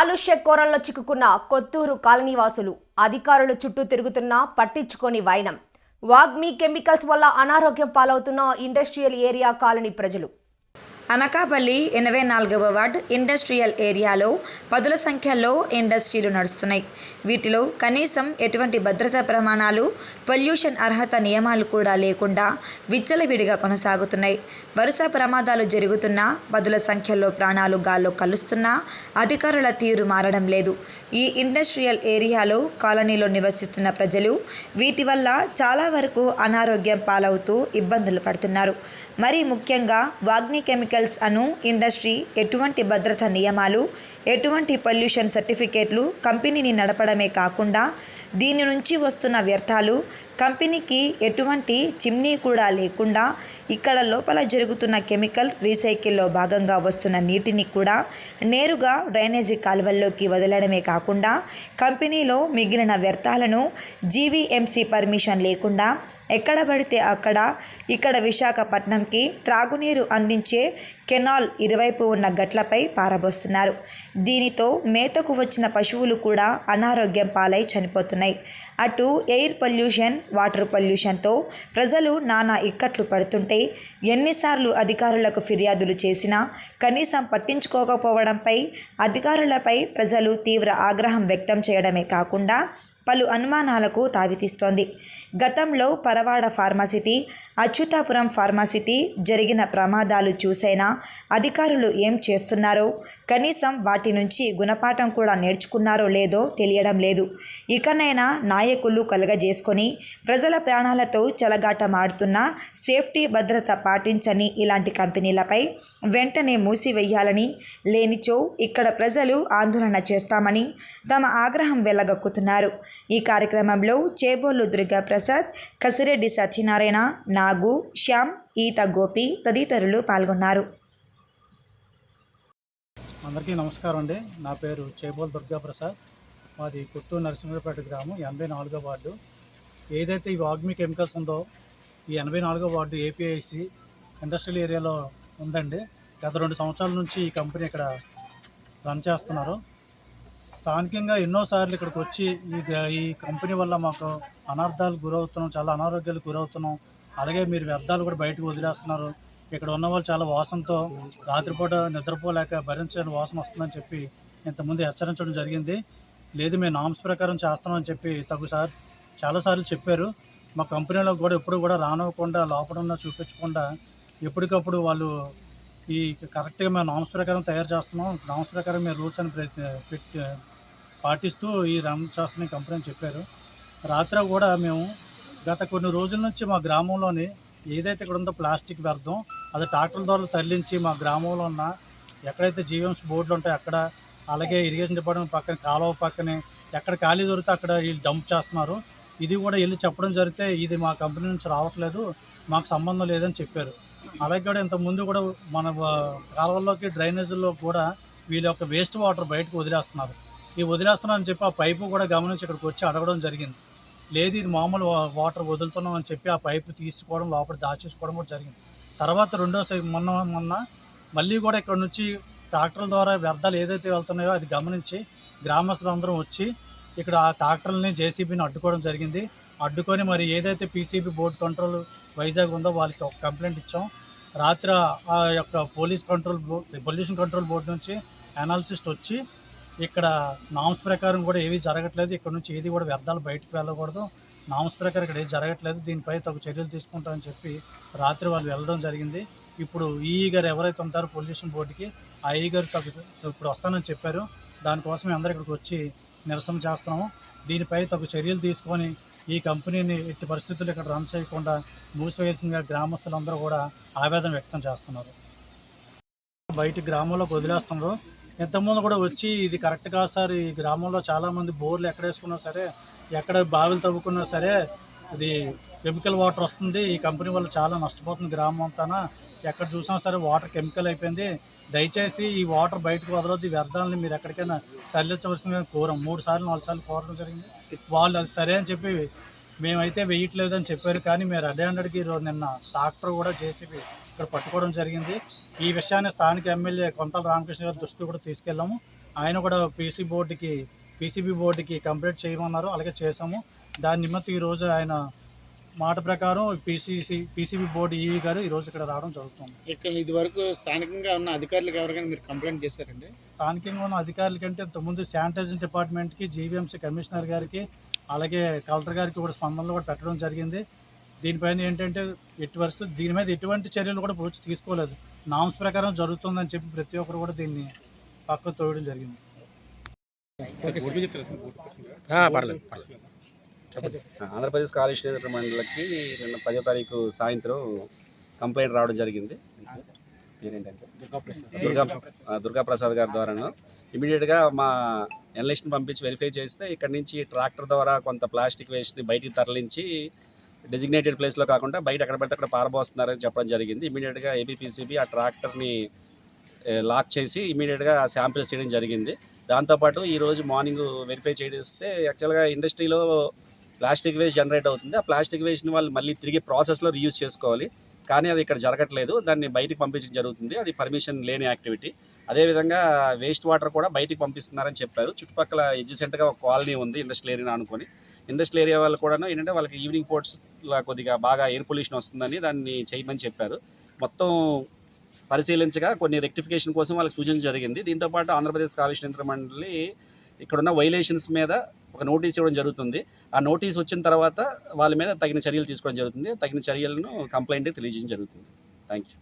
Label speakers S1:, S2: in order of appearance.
S1: కాలుష్య కోరల్లో చిక్కుకున్న కొత్తూరు కాలనీవాసులు అధికారులు చుట్టూ తిరుగుతున్నా పట్టించుకొని వైనం. వాగ్మీ కెమికల్స్ వల్ల అనారోగ్యం పాలవుతున్న ఇండస్ట్రియల్ ఏరియా కాలనీ ప్రజలు.
S2: అనకాపల్లి ఎనభై నాలుగవ వార్డ్ ఇండస్ట్రియల్ ఏరియాలో పదుల సంఖ్యలో ఇండస్ట్రీలు నడుస్తున్నాయి. వీటిలో కనీసం ఎటువంటి భద్రతా ప్రమాణాలు పొల్యూషన్ అర్హత నియమాలు కూడా లేకుండా విచ్చలవిడిగా కొనసాగుతున్నాయి. వరుస ప్రమాదాలు జరుగుతున్నా పదుల సంఖ్యలో ప్రాణాలు గాల్లో కలుస్తున్నా అధికారుల తీరు మారడం లేదు. ఈ ఇండస్ట్రియల్ ఏరియాలో కాలనీలో నివసిస్తున్న ప్రజలు వీటి వల్ల చాలా వరకు అనారోగ్యం పాలవుతూ ఇబ్బందులు పడుతున్నారు. మరి ముఖ్యంగా వాగ్ని కెమికల్స్ అను ఇండస్ట్రీ ఎటువంటి భద్రతా నియమాలు ఎటువంటి పొల్యూషన్ సర్టిఫికేట్లు కంపెనీని నడపడమే కాకుండా దీని నుంచి వస్తున్న వ్యర్థాలు కంపెనీకి ఎటువంటి చిమ్నీ కూడా లేకుండా ఇక్కడ లోపల జరుగుతున్న కెమికల్ రీసైకిల్లో భాగంగా వస్తున్న నీటిని కూడా నేరుగా డ్రైనేజీ కాలువల్లోకి వదలడమే కాకుండా కంపెనీలో మిగిలిన వ్యర్థాలను జీవీఎంసీ పర్మిషన్ లేకుండా ఎక్కడ పడితే అక్కడ ఇక్కడ విశాఖపట్నంకి త్రాగునీరు అందించే కెనాల్ ఇరువైపు ఉన్న గట్లపై పారబోస్తున్నారు. దీనితో మేతకు వచ్చిన పశువులు కూడా అనారోగ్యం పాలై చనిపోతున్నాయి. అటు ఎయిర్ పొల్యూషన్ వాటర్ పొల్యూషన్తో ప్రజలు నానా ఇక్కట్లు పడుతుంటే ఎన్నిసార్లు అధికారులకు ఫిర్యాదులు చేసినా కనీసం పట్టించుకోకపోవడంపై అధికారులపై ప్రజలు తీవ్ర ఆగ్రహం వ్యక్తం చేయడమే కాకుండా పలు అనుమానాలకు తావితీస్తోంది. గతంలో పరవాడ ఫార్మాసిటీ అచ్యుతాపురం ఫార్మాసిటీ జరిగిన ప్రమాదాలు చూసైనా అధికారులు ఏం చేస్తున్నారో కనీసం వాటి నుంచి గుణపాఠం కూడా నేర్చుకున్నారో లేదో తెలియడం లేదు. ఇకనైనా నాయకులు కలగజేసుకొని ప్రజల ప్రాణాలతో చెలగాటమాడుతున్న సేఫ్టీ భద్రత పాటించని ఇలాంటి కంపెనీలపై వెంటనే మూసివేయాలని లేనిచో ఇక్కడ ప్రజలు ఆందోళన చేస్తామని తమ ఆగ్రహం వెళ్ళగక్కుతున్నారు ఈ కార్యక్రమంలో చేబోలు దుర్గా ప్రసాద్ కసిరెడ్డి సత్యనారాయణ నాగు శ్యామ్ ఈత గోపి తదితరులు పాల్గొన్నారు.
S3: అందరికీ నమస్కారం అండి. నా పేరు చేబోల్ దుర్గా ప్రసాద్. మాది పుత్తూరు నరసింహపేట గ్రామం ఎనభై నాలుగో వార్డు. ఏదైతే ఈ వాగ్మి కెమికల్స్ ఉందో ఈ ఎనభై నాలుగో వార్డు ఏపీఐసి ఇండస్ట్రియల్ ఏరియాలో ఉందండి. గత రెండు సంవత్సరాల నుంచి ఈ కంపెనీ ఇక్కడ రన్ చేస్తున్నారు. స్థానికంగా ఎన్నోసార్లు ఇక్కడికి వచ్చి ఈ ఈ కంపెనీ వల్ల మాకు అనర్థాలు గురవుతున్నాం చాలా అనారోగ్యాలు గురవుతున్నాం. అలాగే మీరు వ్యర్థాలు కూడా బయటకు వదిలేస్తున్నారు. ఇక్కడ ఉన్న వాళ్ళు చాలా వాసనతో రాత్రిపూట నిద్రపోలేక భరించని వాసన వస్తుందని చెప్పి ఇంతకుముందు హెచ్చరించడం జరిగింది. లేదు మేము నామ్స్ ప్రకారం చేస్తున్నామని చెప్పి తగుసారి చాలాసార్లు చెప్పారు. మా కంపెనీలో కూడా ఎప్పుడు కూడా రానివ్వకుండా లోపల ఉన్న చూపించకుండా ఎప్పటికప్పుడు వాళ్ళు ఈ కరెక్ట్గా మేము నామ్స్ ప్రకారం తయారు చేస్తున్నాం. నామ్స్ ప్రకారం మేము రూల్స్ అని ప్రతి- పెట్టి పాటిస్తూ ఈ రన్ చేస్తున్న కంపెనీ అని చెప్పారు. రాత్రి కూడా మేము గత కొన్ని రోజుల నుంచి మా గ్రామంలోని ఏదైతే ఇక్కడ ఉందో ప్లాస్టిక్ వ్యర్థం అది ట్రాక్టర్ల ద్వారా తరలించి మా గ్రామంలో ఉన్న ఎక్కడైతే జీవంస్ బోర్డులు ఉంటాయో అక్కడ అలాగే ఇరిగేషన్ డిపార్ట్మెంట్ పక్కన కాలువ పక్కనే ఎక్కడ ఖాళీ దొరికితే అక్కడ వీళ్ళు డంప్ చేస్తున్నారు. ఇది కూడా వెళ్ళి చెప్పడం జరిగితే ఇది మా కంపెనీ నుంచి రావట్లేదు మాకు సంబంధం లేదని చెప్పారు. అలాగే కూడా ఇంతకుముందు కూడా మన కాలువల్లోకి డ్రైనేజీల్లో కూడా వీళ్ళ యొక్క వేస్ట్ వాటర్ బయటకు వదిలేస్తున్నారు. ఈ వదిలేస్తున్నామని చెప్పి ఆ పైపు కూడా గమనించి ఇక్కడికి వచ్చి అడగడం జరిగింది. లేదు ఇది మామూలు వా- వాటర్ వదులుతున్నాం అని చెప్పి ఆ పైపు తీసుకోవడం లోపల దాచేసుకోవడం కూడా జరిగింది. తర్వాత రెండోసారి మొన్న మొన్న మళ్ళీ కూడా ఇక్కడ నుంచి ట్రాక్టర్ల ద్వారా వ్యర్థాలు ఏదైతే వెళ్తున్నాయో అది గమనించి గ్రామస్తులందరం వచ్చి ఇక్కడ ఆ ట్రాక్టర్లని జేసీబీని అడ్డుకోవడం జరిగింది. అడ్డుకొని మరి ఏదైతే పీసీబీ బోర్డు కంట్రోల్ వైజాగ్ ఉందో వాళ్ళకి ఒక కంప్లైంట్ ఇచ్చాం. రాత్రి ఆ యొక్క police control board pollution control board నుంచి అనాలిసిస్ట్ వచ్చి ఇక్కడ నామ్స్ ప్రకారం కూడా ఏవి జరగట్లేదు. ఇక్కడ నుంచి ఏది కూడా వ్యర్థాలు బయటకు వెళ్ళకూడదు. నామ్స్ ప్రకారం ఇక్కడ ఏది జరగట్లేదు. దీనిపై తగు చర్యలు తీసుకుంటామని చెప్పి రాత్రి వాళ్ళు వెళ్ళడం జరిగింది. ఇప్పుడు ఈఈ గారు ఎవరైతే ఉంటారో పొల్యూషన్ బోర్డుకి ఆ ఈ గారు తగు ఇప్పుడు వస్తానని చెప్పారు. దానికోసం అందరూ ఇక్కడికి వచ్చి నిరసన చేస్తున్నాము. దీనిపై తగు చర్యలు తీసుకొని ఈ కంపెనీని ఎట్టి పరిస్థితులు ఇక్కడ రన్ చేయకుండా మూసివేసిందిగా గ్రామస్తులందరూ కూడా ఆవేదన వ్యక్తం చేస్తున్నారు. బయట గ్రామంలోకి వదిలేస్తున్నారు. ఇంతకుముందు కూడా వచ్చి ఇది కరెక్ట్ కాదు సార్. ఈ గ్రామంలో చాలామంది బోర్లు ఎక్కడ వేసుకున్నా సరే ఎక్కడ బావిలు తవ్వుకున్నా సరే ఇది కెమికల్ వాటర్ వస్తుంది. ఈ కంపెనీ వల్ల చాలా నష్టపోతుంది గ్రామం అంతాన. ఎక్కడ చూసినా సరే వాటర్ కెమికల్ అయిపోయింది. దయచేసి ఈ వాటర్ బయటకు వదలొద్దు. ఈ వ్యర్థాలని మీరు ఎక్కడికైనా తరలించవలసిందని కోరం. మూడు సార్లు నాలుగు సార్లు కోరడం జరిగింది. వాళ్ళు అది సరే అని చెప్పి మేమైతే వేయట్లేదు అని చెప్పారు కానీ మీరు రెడ్ హ్యాండెడ్కి ఈరోజు నిన్న ట్రాక్టర్ కూడా జేసీబీ ఇక్కడ పట్టుకోవడం జరిగింది. ఈ విషయాన్ని స్థానిక ఎమ్మెల్యే కొంతల రామకృష్ణ గారి దృష్టికి కూడా తీసుకెళ్ళాము. ఆయన కూడా పీసీ బోర్డుకి పీసీబీ బోర్డుకి కంప్లీట్ చేయమన్నారు అలాగే చేసాము దాని నిమిత్తం ఈరోజు ఆయన మాట ప్రకారం పీసీసీ పీసీబీ బోర్డు ఈవీ గారు ఈరోజు ఇక్కడ రావడం జరుగుతుంది.
S4: ఇక్కడ ఇది వరకు స్థానికంగా ఉన్న అధికారులకు ఎవరికైనా మీరు కంప్లైంట్ చేశారండి?
S3: స్థానికంగా ఉన్న అధికారుల కంటే ఇంతకుముందు శానిటైజేషన్ డిపార్ట్మెంట్కి జీవీఎంసీ కమిషనర్ గారికి అలాగే కలెక్టర్ గారికి కూడా స్పందనలు కూడా పెట్టడం జరిగింది. దీనిపైన ఏంటంటే ఎట్టి పరిస్థితి దీని మీద ఎటువంటి చర్యలు కూడా పూర్తి తీసుకోలేదు. నామ్స్ ప్రకారం జరుగుతుందని చెప్పి ప్రతి ఒక్కరు కూడా దీన్ని పక్కకు తోయడం జరిగింది.
S5: పర్లేదు పర్లేదు. ఆంధ్రప్రదేశ్ కాలుష్య మండలికి నిన్న పదో తారీఖు సాయంత్రం కంప్లైంట్ రావడం జరిగింది. దుర్గా ఆ, దుర్గా ప్రసాద్ గారి ద్వారాను ఇమీడియట్గా మా ఎనలిస్ట్ని పంపించి వెరిఫై చేస్తే ఇక్కడ నుంచి ట్రాక్టర్ ద్వారా కొంత ప్లాస్టిక్ వేస్ట్ని బయటికి తరలించి డెసిగ్నేటెడ్ ప్లేస్లో కాకుండా బయట ఎక్కడ పడితే అక్కడ పారబోస్తున్నారని చెప్పడం జరిగింది. ఇమీడియట్గా ఏబీపీసీబీ ఆ ట్రాక్టర్ని లాక్ చేసి ఇమీడియట్గా శాంపిల్స్ చేయడం జరిగింది. దాంతోపాటు ఈరోజు మార్నింగ్ వెరిఫై చేస్తే యాక్చువల్గా ఇండస్ట్రీలో ప్లాస్టిక్ వేస్ట్ జనరేట్ అవుతుంది. ఆ ప్లాస్టిక్ వేస్ట్ని వాళ్ళు మళ్ళీ తిరిగి ప్రాసెస్లో రీయూజ్ చేసుకోవాలి. కానీ అది ఇక్కడ జరగట్లేదు. దాన్ని బయటకు పంపించడం జరుగుతుంది. అది పర్మిషన్ లేని యాక్టివిటీ. అదేవిధంగా వేస్ట్ వాటర్ కూడా బయటికి పంపిస్తున్నారని చెప్పారు. చుట్టుపక్కల ఎడ్జసెంట్గా ఒక కాలనీ ఉంది ఇండస్ట్రియల్ ఏరియా అనుకొని. ఇండస్ట్రియల్ ఏరియా వాళ్ళు కూడా ఏంటంటే వాళ్ళకి ఈవినింగ్ పోర్ట్స్ కొద్దిగా బాగా ఎయిర్ పొల్యూషన్ వస్తుందని దాన్ని చేయమని చెప్పారు. మొత్తం పరిశీలించగా కొన్ని రెక్టిఫికేషన్ కోసం వాళ్ళకి సూచన జరిగింది. దీంతోపాటు ఆంధ్రప్రదేశ్ కాలుష్య నియంత్రణ మండలి ఇక్కడున్న వైలేషన్స్ మీద ఒక నోటీస్ ఇవ్వడం జరుగుతుంది. ఆ నోటీస్ వచ్చిన తర్వాత వాళ్ళ మీద తగిన చర్యలు తీసుకోవడం జరుగుతుంది. తగిన చర్యలను కంప్లైంట్ తెలియజేయడం జరుగుతుంది. Thank you